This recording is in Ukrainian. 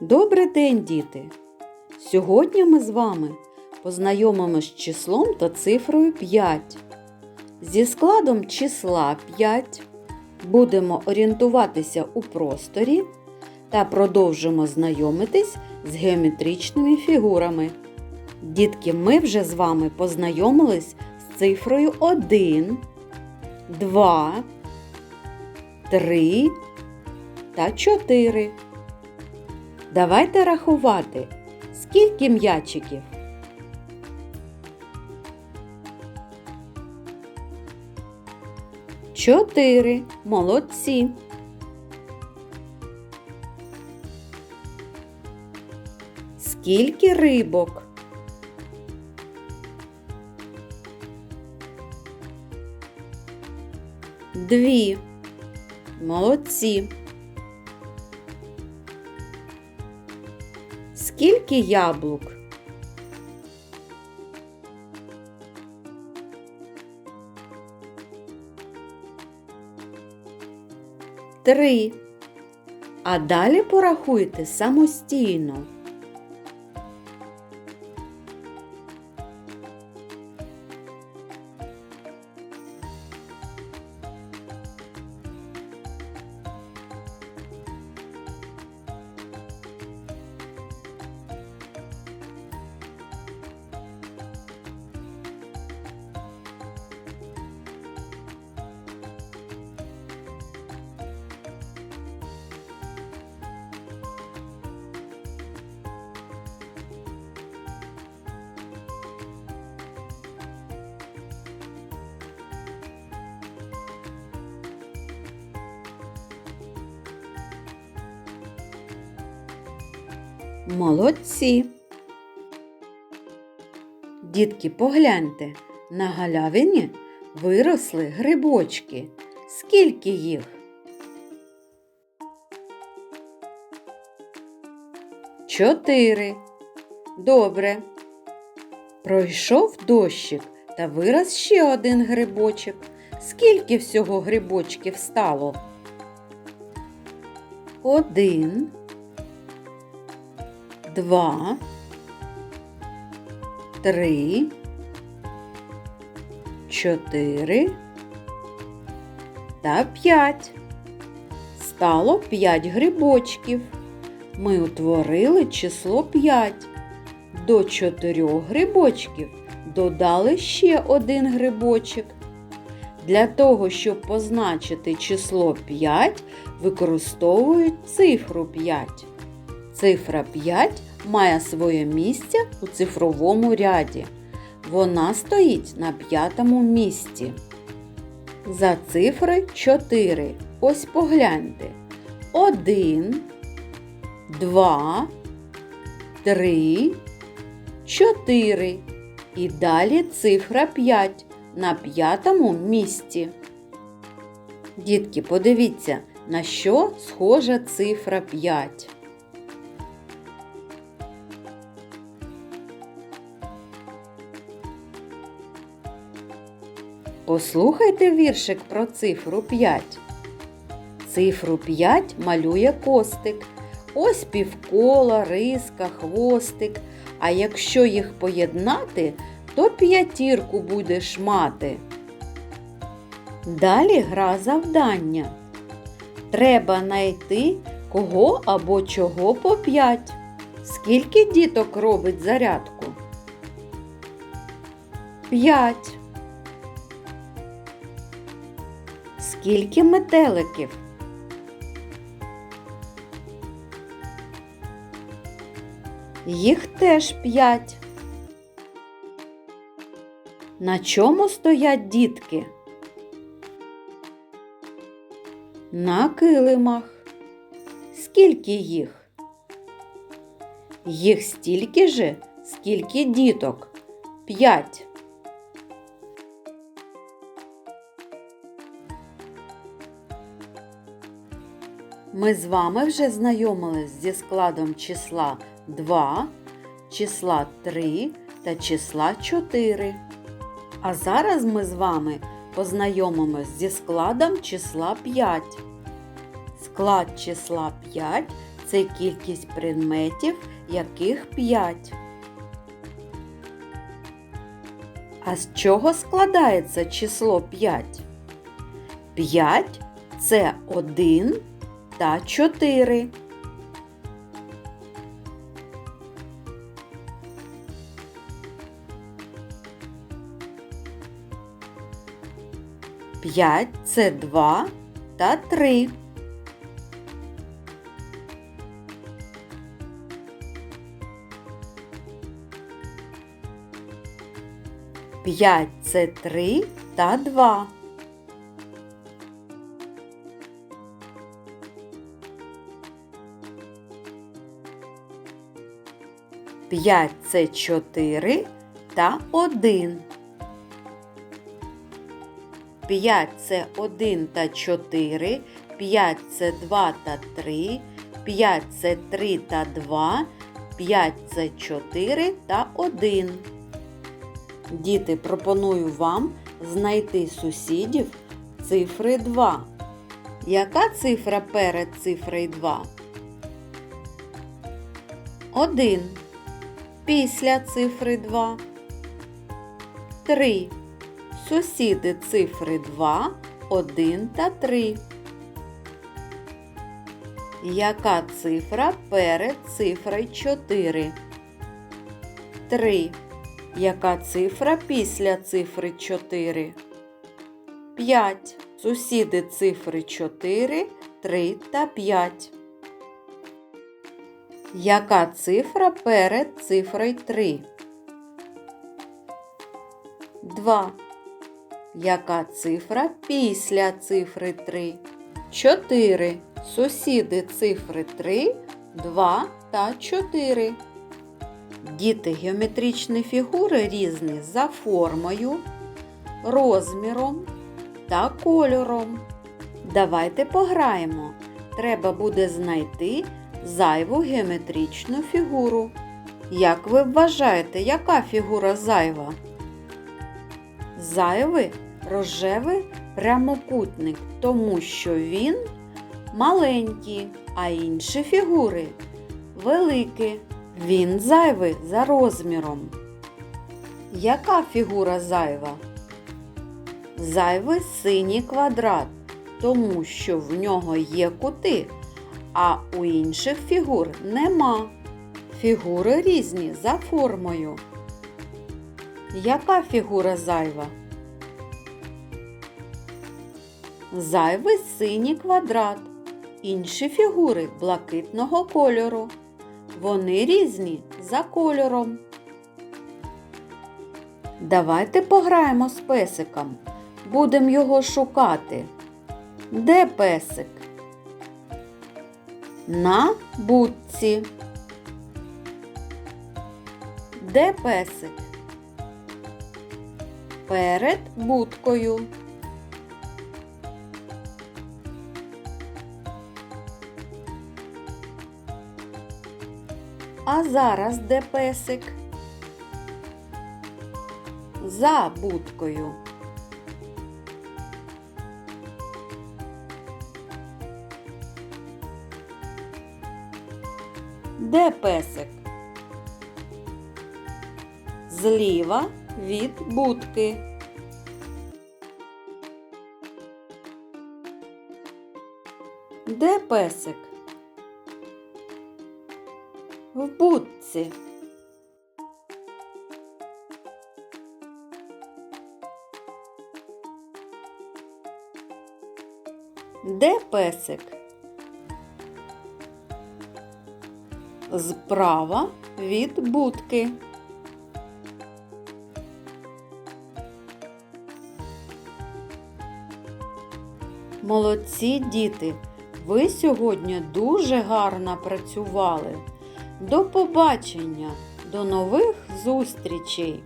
Добрий день, діти! Сьогодні ми з вами познайомимось з числом та цифрою 5. Зі складом числа 5 будемо орієнтуватися у просторі та продовжимо знайомитись з геометричними фігурами. Дітки, ми вже з вами познайомились з цифрою 1, 2, 3 та 4. Давайте рахувати, скільки м'ячиків. Чотири. Молодці. Скільки рибок? Дві. Молодці. Скільки яблук? Три. А далі порахуйте самостійно. Молодці. Дітки, погляньте, на галявині виросли грибочки. Скільки їх? Чотири. Добре. Пройшов дощик та вирос ще один грибочок. Скільки всього грибочків стало? Один два, три, чотири та п'ять. Стало п'ять грибочків. Ми утворили число 5. До чотирьох грибочків додали ще один грибочок. Для того, щоб позначити число 5, використовують цифру 5. Цифра 5 має своє місце у цифровому ряді. Вона стоїть на п'ятому місці. За цифри 4. Ось погляньте. 1, 2, 3, 4. І далі цифра 5 на п'ятому місці. Дітки, подивіться, на що схожа цифра 5. Послухайте віршик про цифру 5. Цифру 5 малює костик. Ось півкола, риска, хвостик. А якщо їх поєднати, то п'ятірку будеш мати. Далі гра завдання. Треба знайти кого або чого по 5. Скільки діток робить зарядку? 5. Скільки метеликів? Їх теж п'ять. На чому стоять дітки? На килимах. Скільки їх? Їх стільки же, скільки діток? П'ять. Ми з вами вже знайомились зі складом числа 2, числа 3 та числа 4. А зараз ми з вами познайомимось зі складом числа 5. Склад числа 5 це кількість предметів, яких 5. А з чого складається число 5? 5 це 1 та 4. П'ять це два та три. П'ять це три та два. П'ять це чотири та один. П'ять це один та чотири, п'ять це два та три, п'ять це три та два, п'ять це чотири та один. Діти, пропоную вам знайти сусідів цифри 2. Яка цифра перед цифрою 2? 1. Після цифри 2. 3. Сусіди цифри 2, 1 та 3. Яка цифра перед цифрою 4? 3. Яка цифра після цифри 4? 5. Сусіди цифри 4, 3 та 5. Яка цифра перед цифрою 3? 2. Яка цифра після цифри 3? 4. Сусіди цифри 3, 2 та 4. Діти геометричні фігури різні за формою, розміром та кольором. Давайте пограємо. Треба буде знайти зайву геометричну фігуру. Як ви вважаєте, яка фігура зайва? Зайвий рожевий прямокутник, тому що він маленький, а інші фігури великі. Він зайвий за розміром. Яка фігура зайва? Зайвий синій квадрат, тому що в нього є кути, а у інших фігур нема. Фігури різні за формою. Яка фігура зайва? Зайвий синій квадрат. Інші фігури блакитного кольору. Вони різні за кольором. Давайте пограємо з песиком. Будемо його шукати. Де песик? На будці. Де песик? Перед будкою. А зараз де песик? За будкою. Де песик? Зліва від будки. Де песик? В будці. Де песик? Справа від будки. Молодці діти! Ви сьогодні дуже гарно працювали. До побачення, до нових зустрічей!